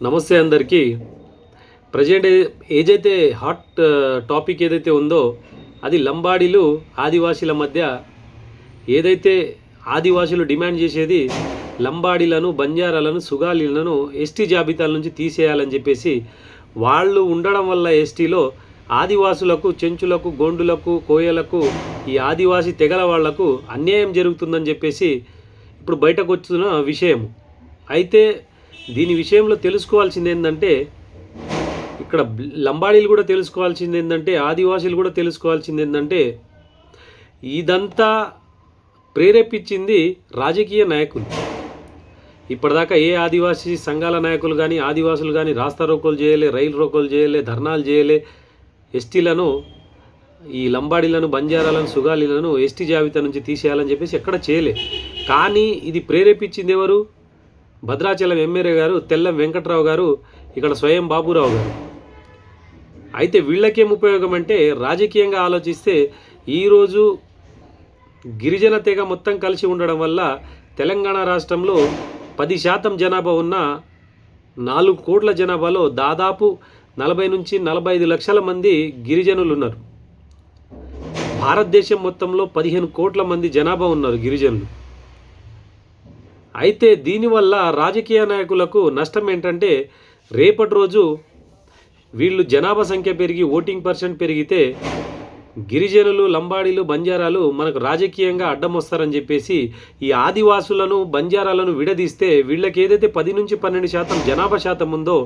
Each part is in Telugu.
నమస్తే అందరికీ. ప్రజెంట్ ఏదైతే హాట్ టాపిక్ ఏదైతే ఉందో అది లంబాడీలు ఆదివాసీల మధ్య ఏదైతే ఆదివాసులు డిమాండ్ చేసేది లంబాడీలను బంజారాలను సుగాలీలను ఎస్టీ జాబితాల నుంచి తీసేయాలని చెప్పేసి వాళ్ళు ఉండడం వల్ల ఎస్టీలో ఆదివాసులకు చెంచులకు గోండులకు కోయలకు ఈ ఆదివాసీ తెగల వాళ్ళకు అన్యాయం జరుగుతుందని చెప్పేసి ఇప్పుడు బయటకు వచ్చిన విషయం. అయితే దీని విషయంలో తెలుసుకోవాల్సింది ఏంటంటే ఇక్కడ లంబాడీలు కూడా తెలుసుకోవాల్సింది ఏంటంటే ఆదివాసీలు కూడా తెలుసుకోవాల్సింది ఏంటంటే ఇదంతా ప్రేరేపించింది రాజకీయ నాయకులు. ఇప్పటిదాకా ఏ ఆదివాసీ సంఘాల నాయకులు కానీ ఆదివాసులు కానీ రాస్తా రోకోలు చేయలే రైలు రోకోలు చేయలే ధర్నాలు చేయలే ఎస్టీలను ఈ లంబాడీలను బంజారాలను సుగాలీలను ఎస్టీ జాబితా నుంచి తీసేయాలని చెప్పేసి ఎక్కడ చేయలే. కానీ ఇది ప్రేరేపించింది ఎవరు? భద్రాచలం ఎమ్మెల్యే గారు తెల్లం వెంకట్రావు గారు ఇక్కడ స్వయం బాబురావు గారు. అయితే వీళ్ళకేం ఉపయోగం అంటే రాజకీయంగా ఆలోచిస్తే ఈరోజు గిరిజన తెగ మొత్తం కలిసి ఉండడం వల్ల తెలంగాణ రాష్ట్రంలో పది శాతం జనాభా ఉన్న నాలుగు కోట్ల జనాభాలో దాదాపు నలభై నుంచి నలభై ఐదు లక్షల మంది గిరిజనులు ఉన్నారు. భారతదేశం మొత్తంలో పదిహేను కోట్ల మంది జనాభా ఉన్నారు గిరిజనులు. అయితే దీనివల్ల రాజకీయ నాయకులకు నష్టం ఏంటంటే రేపటి రోజు వీళ్ళు జనాభా సంఖ్య పెరిగి ఓటింగ్ పర్సెంట్ పెరిగితే గిరిజనులు లంబాడీలు బంజారాలు మనకు రాజకీయంగా అడ్డం వస్తారని చెప్పేసి ఈ ఆదివాసులను బంజారాలను విడదీస్తే వీళ్ళకి ఏదైతే పది నుంచి పన్నెండు శాతం జనాభా శాతం ఉందో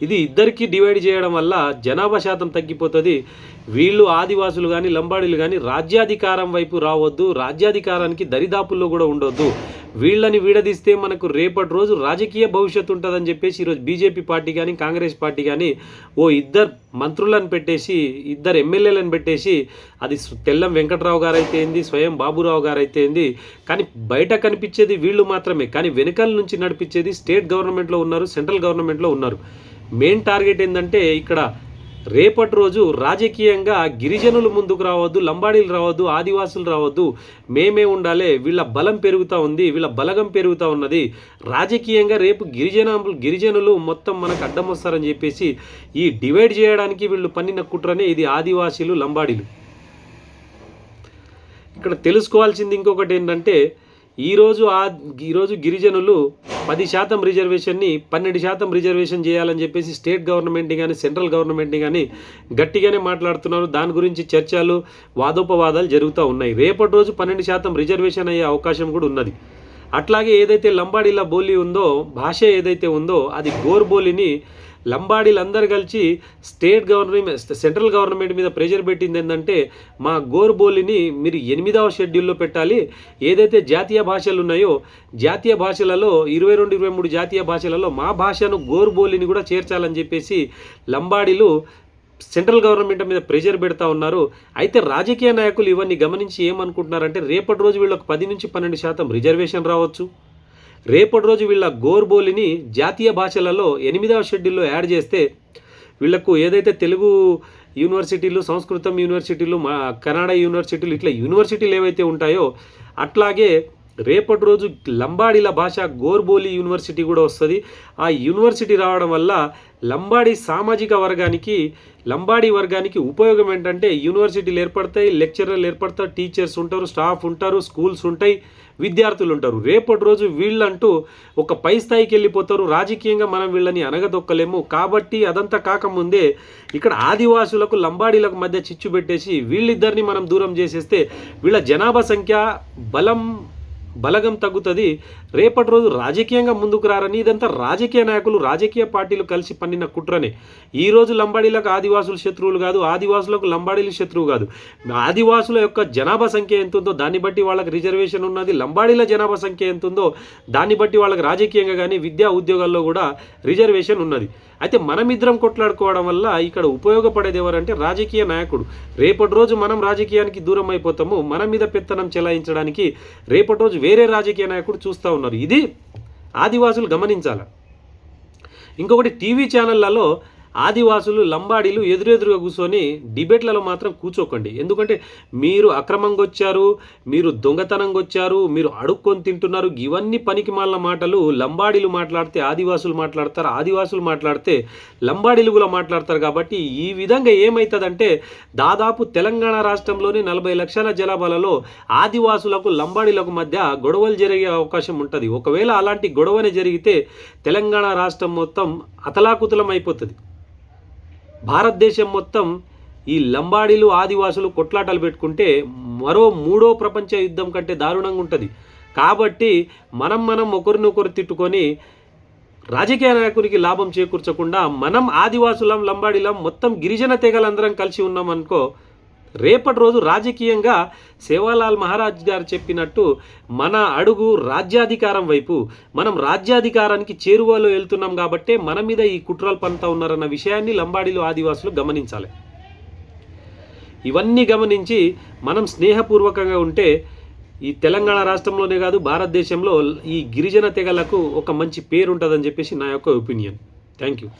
ఇది ఇద్దరికి డివైడ్ చేయడం వల్ల జనాభా శాతం తగ్గిపోతుంది. వీళ్ళు ఆదివాసులు కానీ లంబాడీలు కానీ రాజ్యాధికారం వైపు రావద్దు రాజ్యాధికారానికి దరిదాపుల్లో కూడా ఉండొద్దు. వీళ్ళని వీడదీస్తే మనకు రేపటి రోజు రాజకీయ భవిష్యత్తు ఉంటుందని చెప్పేసి ఈరోజు బీజేపీ పార్టీ కానీ కాంగ్రెస్ పార్టీ కానీ ఓ ఇద్దరు మంత్రులను పెట్టేసి ఇద్దరు ఎమ్మెల్యేలను పెట్టేసి అది తెల్లం వెంకట్రావు గారు అయితే ఏంది స్వయం బాబురావు గారు అయితే ఏంది కానీ బయట కనిపించేది వీళ్ళు మాత్రమే కానీ వెనకాల నుంచి నడిపించేది స్టేట్ గవర్నమెంట్లో ఉన్నారు సెంట్రల్ గవర్నమెంట్లో ఉన్నారు. మెయిన్ టార్గెట్ ఏంటంటే ఇక్కడ రేపటి రోజు రాజకీయంగా గిరిజనులు ముందుకు రావద్దు లంబాడీలు రావద్దు ఆదివాసులు రావద్దు. మేమే ఉండాలి వీళ్ళ బలం పెరుగుతూ ఉంది వీళ్ళ బలగం పెరుగుతూ ఉన్నది. రాజకీయంగా రేపు గిరిజన గిరిజనులు మొత్తం మనకు అడ్డం వస్తారని చెప్పేసి ఈ డివైడ్ చేయడానికి వీళ్ళు పన్నిన కుట్రనే ఇది ఆదివాసీలు లంబాడీలు. ఇక్కడ తెలుసుకోవాల్సింది ఇంకొకటి ఏంటంటే ఈరోజు ఆ ఈరోజు గిరిజనులు పది శాతం రిజర్వేషన్ని పన్నెండు శాతం రిజర్వేషన్ చేయాలని చెప్పేసి స్టేట్ గవర్నమెంట్ని కానీ సెంట్రల్ గవర్నమెంట్ని కానీ గట్టిగానే మాట్లాడుతున్నారు. దాని గురించి చర్చలు వాదోపవాదాలు జరుగుతూ ఉన్నాయి. రేపటి రోజు పన్నెండు శాతం రిజర్వేషన్ అయ్యే అవకాశం కూడా ఉన్నది. అట్లాగే ఏదైతే లంబాడీల బోలి ఉందో భాష ఏదైతే ఉందో అది గోర్ బోలిని లంబాడీలందరూ కలిసి స్టేట్ గవర్నమెంట్ సెంట్రల్ గవర్నమెంట్ మీద ప్రెషర్ పెట్టింది ఏంటంటే మా గోర్ బోలిని మీరు ఎనిమిదవ షెడ్యూల్లో పెట్టాలి. ఏదైతే జాతీయ భాషలు ఉన్నాయో జాతీయ భాషలలో ఇరవై రెండు ఇరవై మూడు జాతీయ భాషలలో మా భాషను గోర్ బోలిని కూడా చేర్చాలని చెప్పేసి లంబాడీలు సెంట్రల్ గవర్నమెంట్ మీద ప్రెషర్ పెడతా ఉన్నారు. అయితే రాజకీయ నాయకులు ఇవన్నీ గమనించి ఏమనుకుంటున్నారంటే రేపటి రోజు వీళ్ళకి పది నుంచి పన్నెండు శాతం రిజర్వేషన్ రావచ్చు. రేపటి రోజు వీళ్ళ గోర్బోలిని జాతీయ భాషలలో ఎనిమిదవ షెడ్యూల్లో యాడ్ చేస్తే వీళ్ళకు ఏదైతే తెలుగు యూనివర్సిటీలు సంస్కృతం యూనివర్సిటీలు మా కన్నడ యూనివర్సిటీలు ఇట్లా యూనివర్సిటీలు ఏవైతే ఉంటాయో అట్లాగే రేపటి రోజు లంబాడీల భాష గోర్బోలి యూనివర్సిటీ కూడా వస్తుంది. ఆ యూనివర్సిటీ రావడం వల్ల లంబాడీ సామాజిక వర్గానికి లంబాడీ వర్గానికి ఉపయోగం ఏంటంటే యూనివర్సిటీలు ఏర్పడతాయి లెక్చరర్లు ఏర్పడతారు టీచర్స్ ఉంటారు స్టాఫ్ ఉంటారు స్కూల్స్ ఉంటాయి విద్యార్థులు ఉంటారు. రేపటి రోజు వీళ్ళంటూ ఒక పై స్థాయికి వెళ్ళిపోతారు. రాజకీయంగా మనం వీళ్ళని అనగదొక్కలేము. కాబట్టి అదంతా కాకముందే ఇక్కడ ఆదివాసులకు లంబాడీలకు మధ్య చిచ్చు పెట్టేసి వీళ్ళిద్దరిని మనం దూరం చేసేస్తే వీళ్ళ జనాభా సంఖ్య బలం బలగం తగ్గుతుంది. రేపటి రోజు రాజకీయంగా ముందుకు రారని ఇదంతా రాజకీయ నాయకులు రాజకీయ పార్టీలు కలిసి పన్నిన కుట్రనే. ఈ రోజు లంబాడీలకు ఆదివాసులు శత్రువులు కాదు ఆదివాసులకు లంబాడీలు శత్రువు కాదు. ఆదివాసుల యొక్క జనాభా సంఖ్య ఎంత ఉందో దాన్ని బట్టి వాళ్ళకి రిజర్వేషన్ ఉన్నది లంబాడీల జనాభా సంఖ్య ఎంత ఉందో దాన్ని బట్టి వాళ్ళకి రాజకీయంగా కానీ విద్యా ఉద్యోగాల్లో కూడా రిజర్వేషన్ ఉన్నది. అయితే మనమిద్దరం కొట్లాడుకోవడం వల్ల ఇక్కడ ఉపయోగపడేది ఎవరంటే రాజకీయ నాయకుడు. రేపటి రోజు మనం రాజకీయానికి దూరం అయిపోతాము. మన మీద పెత్తనం చెలాయించడానికి రేపటి రోజు వేరే రాజకీయ నాయకుడు చూస్తూ ఉన్నారు. ఇది ఆదివాసులు గమనించాలి. ఇంకొకటి టీవీ ఛానళ్ళలో ఆదివాసులు లంబాడీలు ఎదురెదురుగా కూర్చొని డిబేట్లలో మాత్రం కూర్చోకండి. ఎందుకంటే మీరు అక్రమంగా వచ్చారు మీరు దొంగతనంగా వచ్చారు మీరు అడుక్కొని తింటున్నారు. ఇవన్నీ పనికి మాలిన మాటలు లంబాడీలు మాట్లాడితే ఆదివాసులు మాట్లాడతారు ఆదివాసులు మాట్లాడితే లంబాడీలు కూడా మాట్లాడతారు కాబట్టి ఈ విధంగా ఏమవుతుందంటే దాదాపు తెలంగాణ రాష్ట్రంలోని నలభై లక్షల జనాభాలలో ఆదివాసులకు లంబాడీలకు మధ్య గొడవలు జరిగే అవకాశం ఉంటుంది. ఒకవేళ అలాంటి గొడవనే జరిగితే తెలంగాణ రాష్ట్రం మొత్తం అతలాకుతలం అయిపోతుంది. భారతదేశం మొత్తం ఈ లంబాడీలు ఆదివాసులు కొట్లాటలు పెట్టుకుంటే మరో మూడో ప్రపంచ యుద్ధం కంటే దారుణంగా ఉంటుంది. కాబట్టి మనం మనం ఒకరినొకరు తిట్టుకొని రాజకీయ నాయకునికి లాభం చేకూర్చకుండా మనం ఆదివాసులం లంబాడీలం మొత్తం గిరిజన తెగలందరం కలిసి ఉన్నాం అనుకో రేపటి రోజు రాజకీయంగా సేవాలాల్ మహారాజ్ గారు చెప్పినట్టు మన అడుగు రాజ్యాధికారం వైపు మనం రాజ్యాధికారానికి చేరువలో వెళ్తున్నాం కాబట్టే మన మీద ఈ కుట్రలు పంతా ఉన్నారన్న విషయాన్ని లంబాడీలు ఆదివాసులు గమనించాలి. ఇవన్నీ గమనించి మనం స్నేహపూర్వకంగా ఉంటే ఈ తెలంగాణ రాష్ట్రంలోనే కాదు భారతదేశంలో ఈ గిరిజన తెగలకు ఒక మంచి పేరు ఉంటుందని చెప్పేసి నా యొక్క ఒపీనియన్. Thank you.